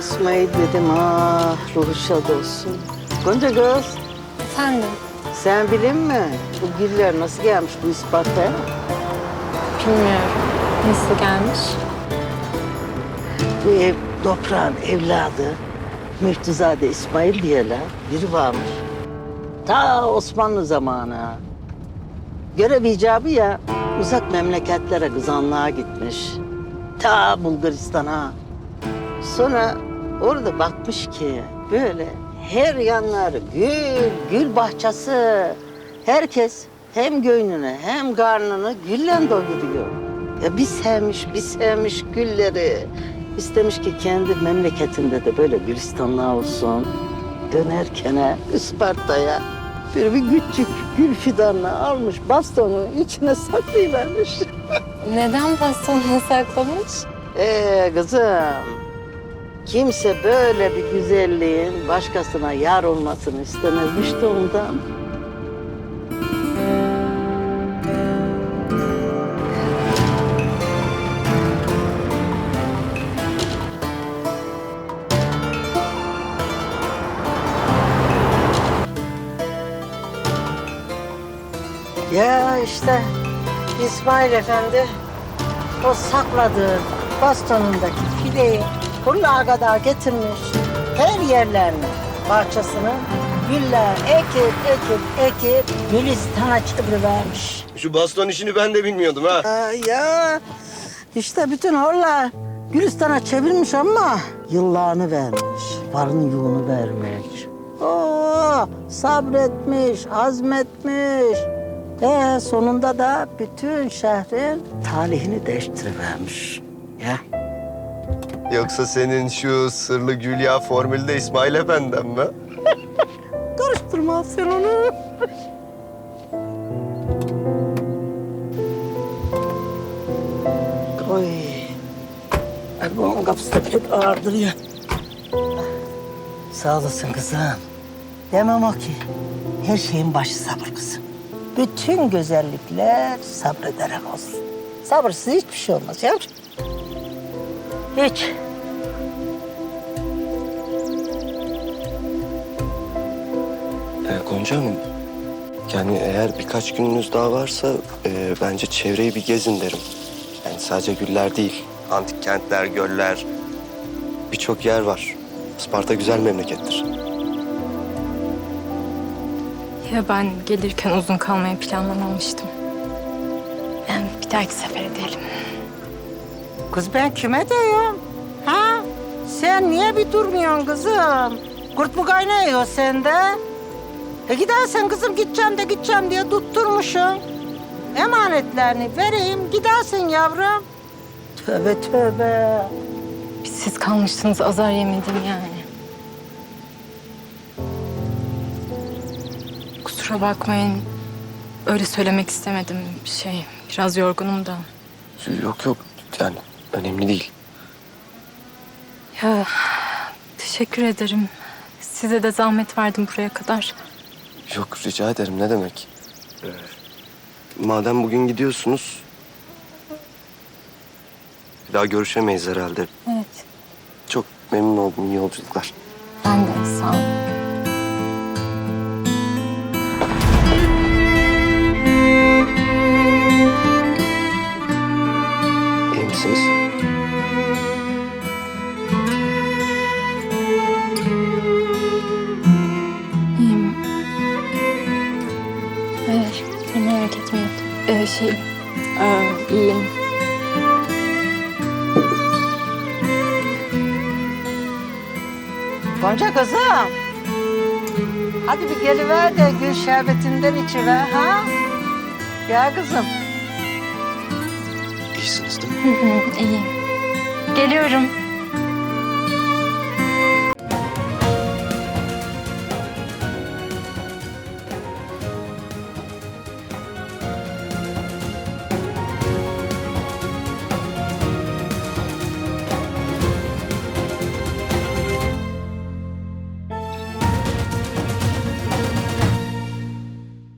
İsmail dedim ah ruhu şad olsun. Gonca kız Efendim? sen bilin mi? Bu güller nasıl gelmiş bu Isparta'ya? Bilmiyorum. Nasıl gelmiş? Bu ev toprağın evladı Müftüzade İsmail diyeler biri varmış. Ta Osmanlı zamanı. ha. Görev icabı ya uzak memleketlere kızanlığa gitmiş. Ta Bulgaristan'a. Sonra orada bakmış ki böyle her yanları gül, gül bahçesi. Herkes hem göğnünü hem karnını gülle doyuruyor. Ya bir sevmiş, bir sevmiş gülleri. İstemiş ki kendi memleketinde de böyle gülistanlığa olsun. Dönerken Isparta'ya bir bir küçük gül fidanını almış bastonu içine saklayıvermiş. Neden bastonunu saklamış? Ee kızım, kimse böyle bir güzelliğin başkasına yar olmasını istemezmiş de ondan. Ya işte İsmail Efendi o sakladığı bastonundaki fideyi buraya kadar getirmiş. Her yerlerini, bahçesini güller ekip ekip ekip Gülistan'a çevirivermiş. Şu baston işini ben de bilmiyordum ha. Ha, ya işte bütün horlar Gülistan'a çevirmiş ama yıllarını vermiş. Varını yoğunu vermiş. Oo, sabretmiş, azmetmiş. Ee, sonunda da bütün şehrin talihini değiştirivermiş. Yoksa senin şu sırlı Gülya formülü de İsmail Efendi'den mi? Karıştırma sen onu. Oy. Erdoğan'ın kapısı da pek ağırdır ya. Sağ olasın kızım. Demem o ki. Her şeyin başı sabır kızım. Bütün güzellikler sabrederek olsun. Sabırsız hiçbir şey olmaz yavrum. Hiç. Ee, Gonca Hanım, yani eğer birkaç gününüz daha varsa e, bence çevreyi bir gezin derim. Yani sadece güller değil, antik kentler, göller, birçok yer var. Isparta güzel memlekettir. Ya ben gelirken uzun kalmayı planlamamıştım. Yani bir dahaki sefer edelim. Kız ben kime diyorum? Ha? Sen niye bir durmuyorsun kızım? Kurt mu kaynıyor sende? E gidersen kızım gideceğim de gideceğim diye tutturmuşsun. Emanetlerini vereyim gidersin yavrum. Tövbe tövbe. Biz siz kalmıştınız azar yemedim yani. Kusura bakmayın. Öyle söylemek istemedim. Şey biraz yorgunum da. Yok yok, yani önemli değil. Ya teşekkür ederim. Size de zahmet verdim buraya kadar. Yok, rica ederim. Ne demek? Ee, madem bugün gidiyorsunuz... ...bir daha görüşemeyiz herhalde. Evet. Çok memnun oldum. iyi yolculuklar. Ben de sağ olun. İyi misiniz? İyiyim. Evet, merak etmeyin. Ee, şey, ee, iyiyim. Gonca kızım. Hadi bir geliver de gül şerbetinden içiver ha. Ya kızım. İyisiniz değil mi? Hı hı, iyiyim. Geliyorum.